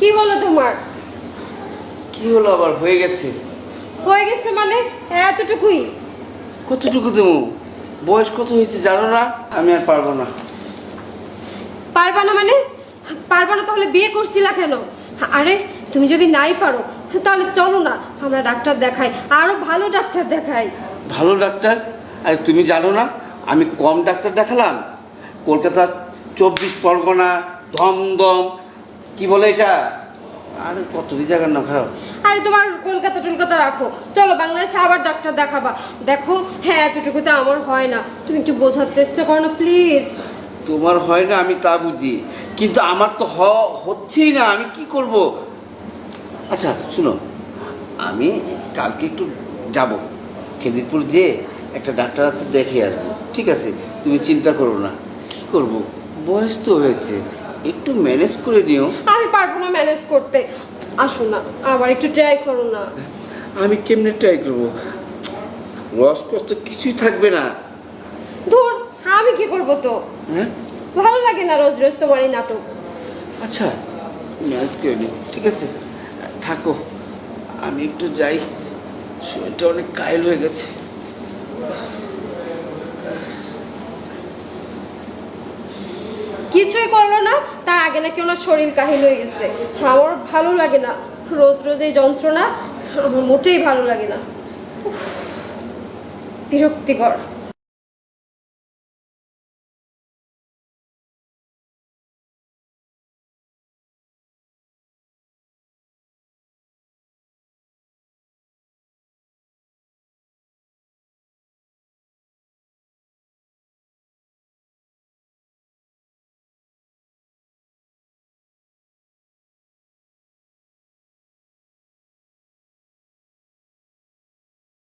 কি হলো তোমার? কি হলো আবার? হয়ে গেছে। হয়ে গেছে মানে? এতটুকুই? কতটুকু দেবো? বয়স কত হয়েছে জানো না? আমি আর পারব না। পারবা না মানে? পারবা না তাহলে বিয়ে করছিলা কেন? আরে তুমি যদি নাই পারো তাহলে চলো না আমরা ডাক্তার দেখাই আরও ভালো ডাক্তার দেখাই। ভালো ডাক্তার? আর তুমি জানো না? আমি কম ডাক্তার দেখালাম। কলকাতা চব্বিশ পরগনা দমদম কি বলে এটা? আরে কতটি জায়গার নাম খারাপ। আরে তোমার কলকাতা টলকাতা রাখো। চলো বাংলাদেশে আবার ডাক্তার দেখাবা। দেখো হ্যাঁ এতটুকুতে আমার হয় না। তুমি একটু বোঝার চেষ্টা করো না প্লিজ। তোমার হয় না আমি তা বুঝি। কিন্তু আমার তো হচ্ছেই না আমি কি করব? আচ্ছা শুনো আমি কালকে একটু যাব। খেদিরপুর যে একটা ডাক্তার আছে দেখে আসব ঠিক আছে তুমি চিন্তা করো না। কি করব? বয়স তো হয়েছে। একটু ম্যানেজ করে নিও। আমি পারব না ম্যানেজ করতে। আসো না আবার একটু ট্রাই করো না। আমি কেমনে ট্রাই করব? রস কষ্ট কিছুই থাকবে না। ধর আমি কি করব তো? হ্যাঁ? ভালো লাগে না রোজ রোজ তোমার এই নাটক। আচ্ছা ম্যানেজ করে নিও। ঠিক আছে থাকো। আমি একটু যাই। শরীরটা অনেক কায়ল হয়ে গেছে। কিছুই করল না, তার আগে নাকি ওনার শরীর কাহিল হয়ে গেছে। আমার ভালো লাগে না, রোজ রোজ এই যন্ত্রণা, আমার মোটেই ভালো লাগে না। বিরক্তিকর।